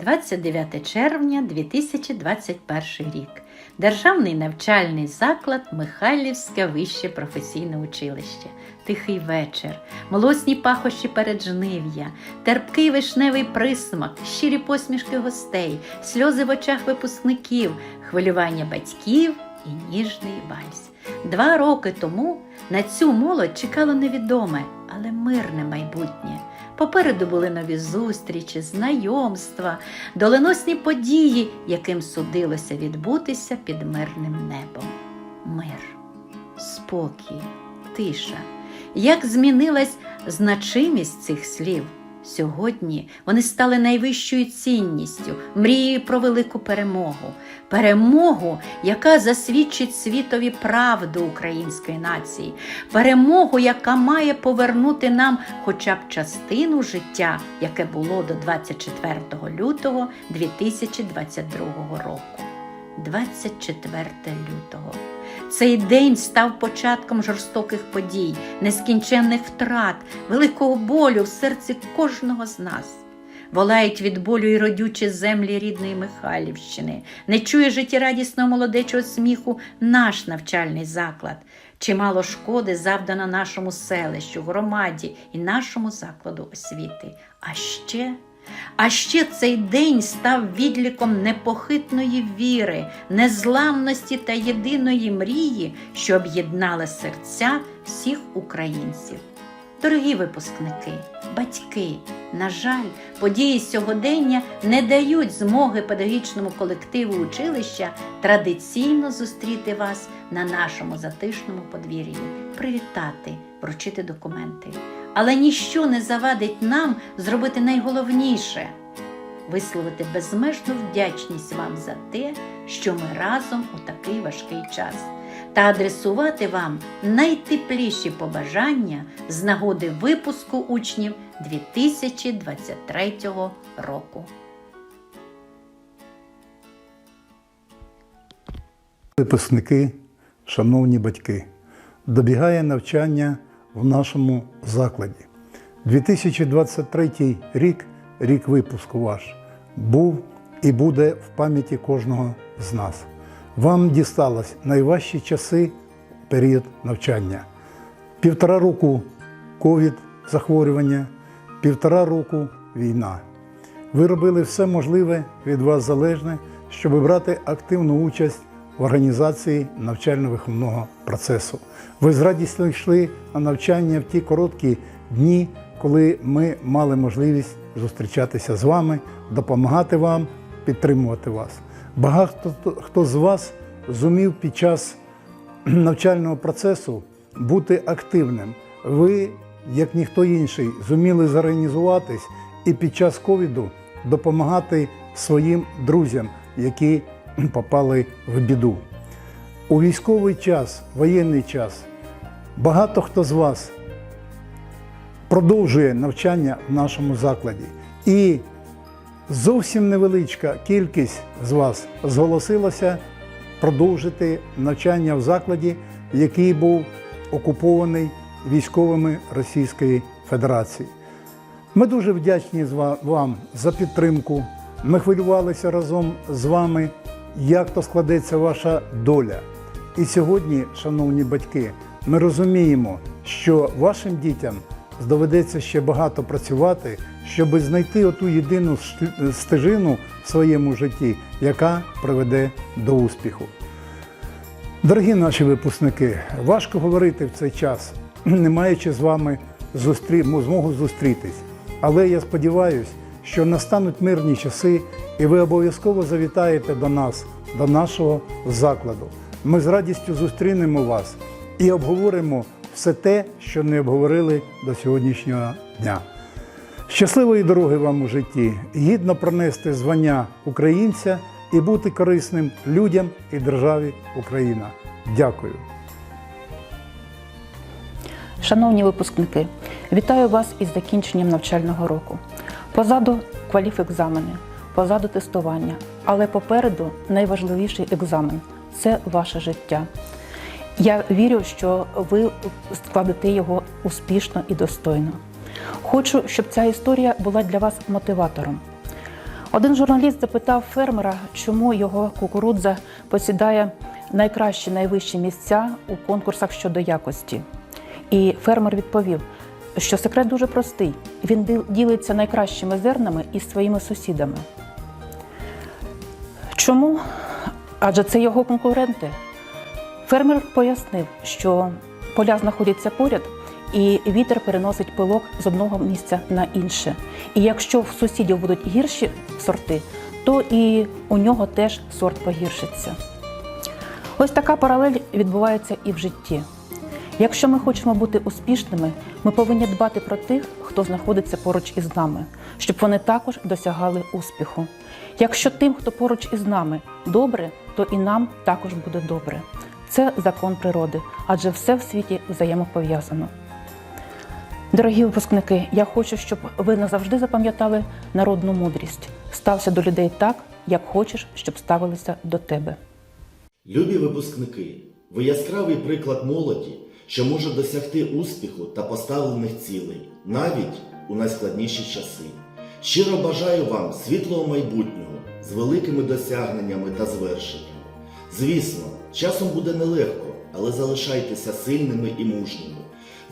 29 червня 2021 рік. Державний навчальний заклад Михайлівське вище професійне училище. Тихий вечір, молосні пахощі переджнив'я, терпкий вишневий присмак, щирі посмішки гостей, сльози в очах випускників, хвилювання батьків і ніжний вальс. Два роки тому на цю молодь чекало невідоме, але мирне майбутнє. Попереду були нові зустрічі, знайомства, доленосні події, яким судилося відбутися під мирним небом. Мир, спокій, тиша. Як змінилась значимість цих слів? Сьогодні вони стали найвищою цінністю, мрією про велику перемогу, перемогу, яка засвідчить світові правду української нації, перемогу, яка має повернути нам хоча б частину життя, яке було до 24 лютого 2022 року. 24 лютого. Цей день став початком жорстоких подій, нескінченних втрат, великого болю в серці кожного з нас. Волають від болю і родючі землі рідної Михайлівщини, не чує життєрадісного молодечого сміху наш навчальний заклад. Чимало шкоди завдано нашому селищу, громаді і нашому закладу освіти. А ще а ще цей день став відліком непохитної віри, незламності та єдиної мрії, що об'єднала серця всіх українців. Дорогі випускники, батьки, на жаль, події сьогодення не дають змоги педагогічному колективу училища традиційно зустріти вас на нашому затишному подвір'ї, привітати, вручити документи. Але ніщо не завадить нам зробити найголовніше висловити безмежну вдячність вам за те, що ми разом у такий важкий час, та адресувати вам найтепліші побажання з нагоди випуску учнів 2023 року. Випускники, шановні батьки, добігає навчання в нашому закладі. 2023 рік, рік випуску ваш, був і буде в пам'яті кожного з нас. Вам дісталось найважчі часи період навчання. Півтора року ковід захворювання, півтора року війна. Ви робили все можливе від вас залежне, щоб брати активну участь в організації навчально-виховного процесу. Ви з радістю йшли на навчання в ті короткі дні, коли ми мали можливість зустрічатися з вами, допомагати вам, підтримувати вас. Багато хто з вас зумів під час навчального процесу бути активним. Ви, як ніхто інший, зуміли зорганізуватись і під час ковіду допомагати своїм друзям, які попали в біду. У військовий час, воєнний час, багато хто з вас продовжує навчання в нашому закладі. І зовсім невеличка кількість з вас зголосилася продовжити навчання в закладі, який був окупований військовими Російської Федерації. Ми дуже вдячні вам за підтримку. Ми хвилювалися разом з вами, як то складеться ваша доля. І сьогодні, шановні батьки, ми розуміємо, що вашим дітям доведеться ще багато працювати, щоб знайти оту єдину стежину в своєму житті, яка приведе до успіху. Дорогі наші випускники, важко говорити в цей час, не маючи з вами зустрі... змогу зустрітись. Але я сподіваюся, що настануть мирні часи, і ви обов'язково завітаєте до нас, до нашого закладу. Ми з радістю зустрінемо вас і обговоримо все те, що не обговорили до сьогоднішнього дня. Щасливої дороги вам у житті, гідно пронести звання українця і бути корисним людям і державі Україна. Дякую. Шановні випускники, вітаю вас із закінченням навчального року. Позаду кваліфекзамени, позаду тестування, але попереду найважливіший екзамен це ваше життя. Я вірю, що ви складете його успішно і достойно. Хочу, щоб ця історія була для вас мотиватором. Один журналіст запитав фермера, чому його кукурудза посідає найкращі найвищі місця у конкурсах щодо якості. І фермер відповів, що секрет дуже простий: він ділиться найкращими зернами із своїми сусідами. Чому? Адже це його конкуренти. Фермер пояснив, що поля знаходяться поряд, і вітер переносить пилок з одного місця на інше. І якщо в сусідів будуть гірші сорти, то і у нього теж сорт погіршиться. Ось така паралель відбувається і в житті. Якщо ми хочемо бути успішними, ми повинні дбати про тих, хто знаходиться поруч із нами, щоб вони також досягали успіху. Якщо тим, хто поруч із нами, добре, то і нам також буде добре. Це закон природи, адже все в світі взаємопов'язано. Дорогі випускники, я хочу, щоб ви назавжди запам'ятали народну мудрість. Стався до людей так, як хочеш, щоб ставилися до тебе. Любі випускники, ви яскравий приклад молоді, що може досягти успіху та поставлених цілей, навіть у найскладніші часи. Щиро бажаю вам світлого майбутнього з великими досягненнями та звершеннями. Звісно, часом буде нелегко, але залишайтеся сильними і мужніми.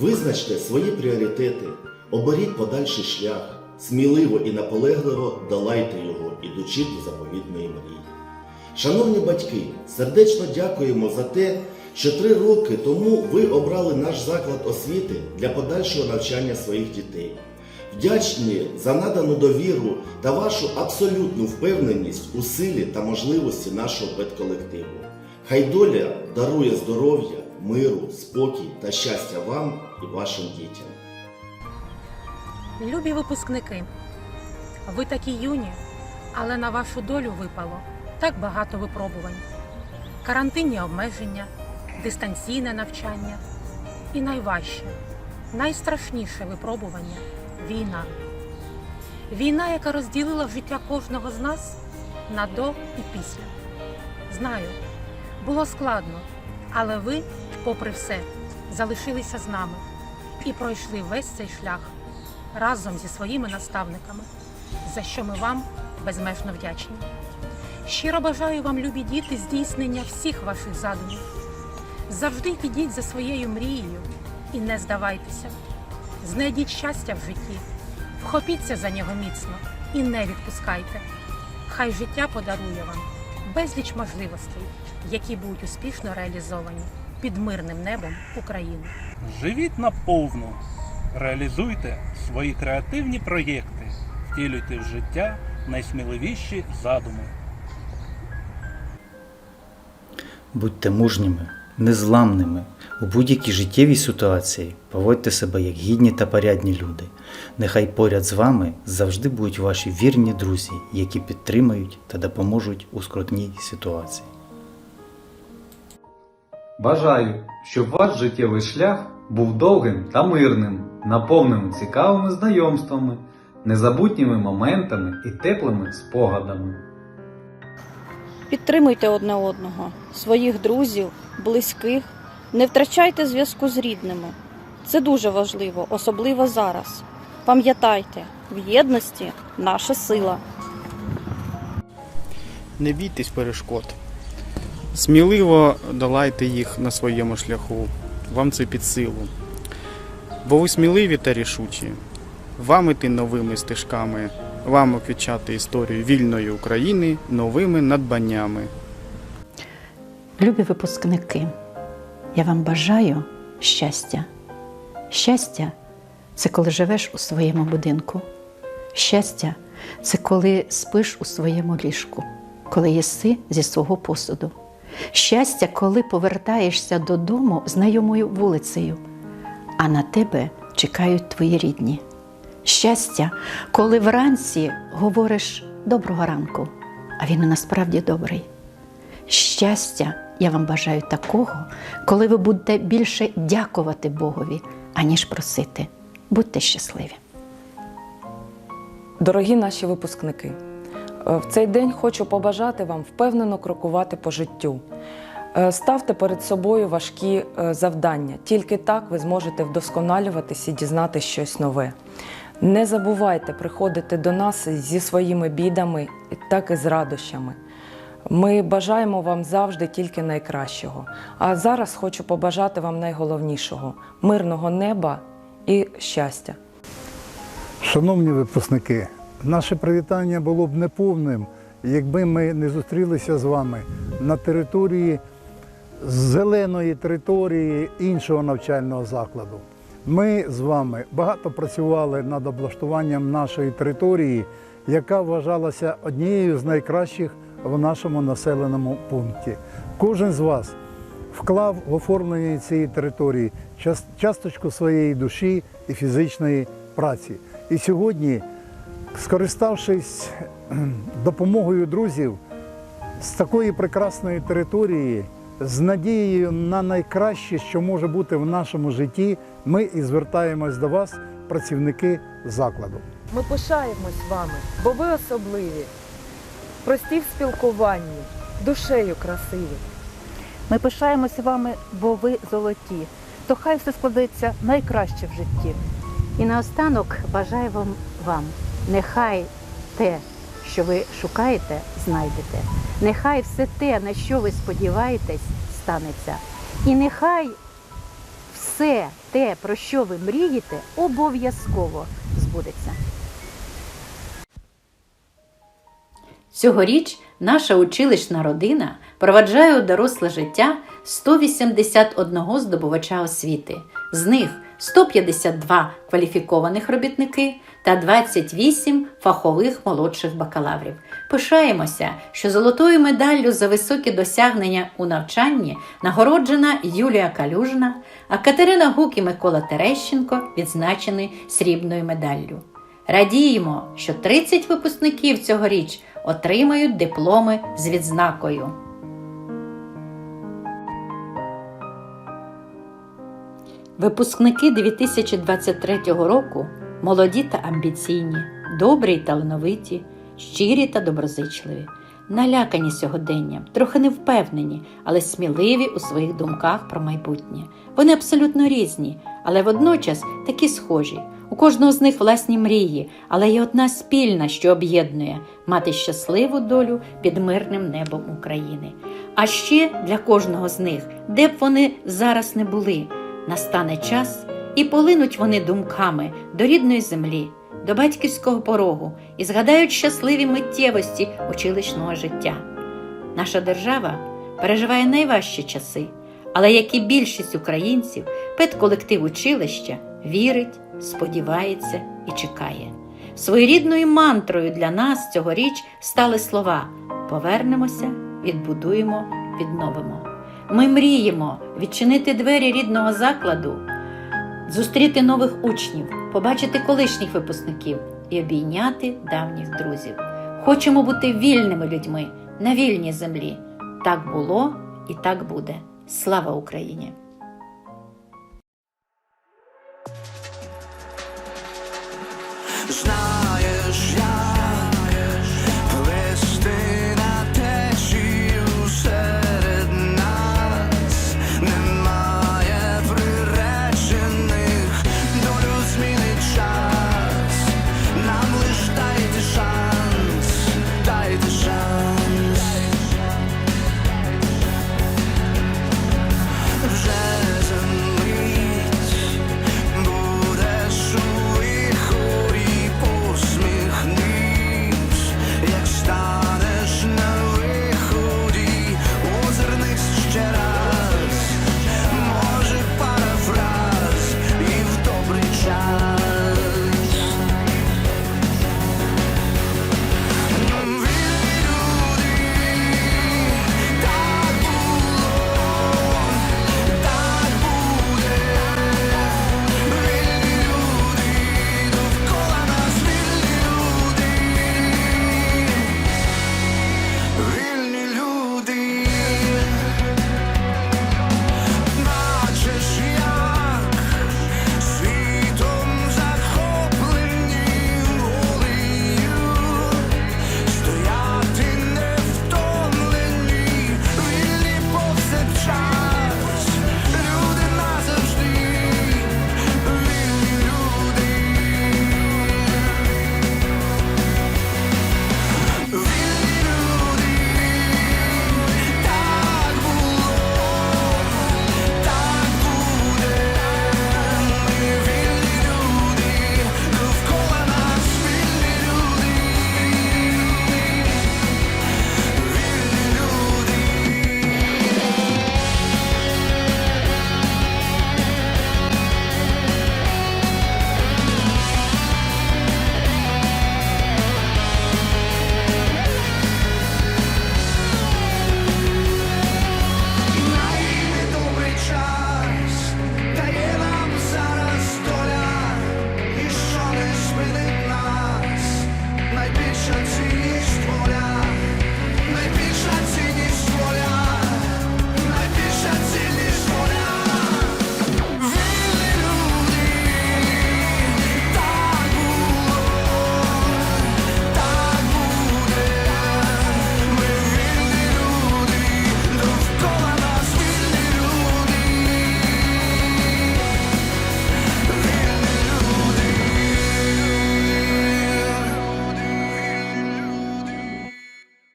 Визначте свої пріоритети, оберіть подальший шлях, сміливо і наполегливо долайте його, ідучи до заповітної мрії. Шановні батьки, сердечно дякуємо за те, що три роки тому ви обрали наш заклад освіти для подальшого навчання своїх дітей. Вдячні за надану довіру та вашу абсолютну впевненість у силі та можливості нашого педколективу. Хай доля дарує здоров'я, миру, спокій та щастя вам і вашим дітям. Любі випускники, ви такі юні, але на вашу долю випало так багато випробувань: карантинні обмеження, дистанційне навчання і найважче, найстрашніше випробування війна. Війна, яка розділила життя кожного з нас на до і після. Знаю, було складно, але ви, попри все, залишилися з нами і пройшли весь цей шлях разом зі своїми наставниками, за що ми вам безмежно вдячні. Щиро бажаю вам, любі діти, здійснення всіх ваших задумів. Завжди йдіть за своєю мрією і не здавайтеся. Знайдіть щастя в житті, вхопіться за нього міцно і не відпускайте. Хай життя подарує вам безліч можливостей, які будуть успішно реалізовані під мирним небом України. Живіть наповну, реалізуйте свої креативні проєкти, втілюйте в життя найсміливіші задуми. Будьте мужніми, незламними у будь-якій життєвій ситуації. Поводьте себе як гідні та порядні люди. Нехай поряд з вами завжди будуть ваші вірні друзі, які підтримають та допоможуть у скрутній ситуації. Бажаю, щоб ваш життєвий шлях був довгим та мирним, наповненим цікавими знайомствами, незабутніми моментами і теплими спогадами. Підтримуйте одне одного, своїх друзів, близьких. Не втрачайте зв'язку з рідними. Це дуже важливо, особливо зараз. Пам'ятайте, в єдності наша сила. Не бійтесь перешкод. Сміливо долайте їх на своєму шляху. Вам це під силу. Бо ви сміливі та рішучі. Вам іти новими стежками, вам оквічати історію вільної України новими надбаннями. Любі випускники, я вам бажаю щастя. Щастя це коли живеш у своєму будинку. Щастя це коли спиш у своєму ліжку, коли їси зі свого посуду. Щастя, коли повертаєшся додому знайомою вулицею, а на тебе чекають твої рідні. Щастя, коли вранці говориш доброго ранку, а він насправді добрий. Щастя, я вам бажаю такого, коли ви будете більше дякувати Богові, аніж просити. Будьте щасливі! Дорогі наші випускники, е, в цей день хочу побажати вам впевнено крокувати по життю. Е, Ставте перед собою важкі е, завдання. Тільки так ви зможете вдосконалюватись і дізнати щось нове. Не забувайте приходити до нас зі своїми бідами, так і з радощами. Ми бажаємо вам завжди тільки найкращого. А зараз хочу побажати вам найголовнішого мирного неба і щастя. Шановні випускники, наше привітання було б неповним, якби ми не зустрілися з вами на території зеленої території іншого навчального закладу. Ми з вами багато працювали над облаштуванням нашої території, яка вважалася однією з найкращих в нашому населеному пункті. Кожен з вас вклав в оформлення цієї території час- часточку своєї душі і фізичної праці. І сьогодні, скориставшись допомогою друзів з такої прекрасної території, з надією на найкраще, що може бути в нашому житті, ми і звертаємось до вас, працівники закладу. Ми пишаємось вами, бо ви особливі, прості в спілкуванні, душею красиві. Ми пишаємося вами, бо ви золоті. То хай все складеться найкраще в житті. І наостанок бажаю вам, вам, нехай те, що ви шукаєте, знайдете. Нехай все те, на що ви сподіваєтесь, станеться. І нехай все те, про що ви мрієте, обов'язково збудеться. Цьогоріч наша училищна родина проваджає у доросле життя 181 здобувача освіти. З них 152 кваліфікованих робітники та 28 фахових молодших бакалаврів. Пишаємося, що золотою медаллю за високі досягнення у навчанні нагороджена Юлія Калюжна, а Катерина Гук і Микола Терещенко відзначені срібною медаллю. Радіємо, що 30 випускників цьогоріч отримають дипломи з відзнакою. Випускники 2023 року молоді та амбіційні, добрі й талановиті, щирі та доброзичливі, налякані сьогоденням, трохи невпевнені, але сміливі у своїх думках про майбутнє. Вони абсолютно різні, але водночас такі схожі. У кожного з них власні мрії, але є одна спільна, що об'єднує мати щасливу долю під мирним небом України. А ще для кожного з них, де б вони зараз не були, настане час і полинуть вони думками до рідної землі, до батьківського порогу і згадають щасливі миттєвості училищного життя. Наша держава переживає найважчі часи, але як і більшість українців, педколектив училища вірить, сподівається і чекає. Своєрідною мантрою для нас цьогоріч стали слова Повернемося, відбудуємо, відновимо. Ми мріємо відчинити двері рідного закладу, зустріти нових учнів, побачити колишніх випускників і обійняти давніх друзів. Хочемо бути вільними людьми на вільній землі. Так було і так буде. Слава Україні! Знаю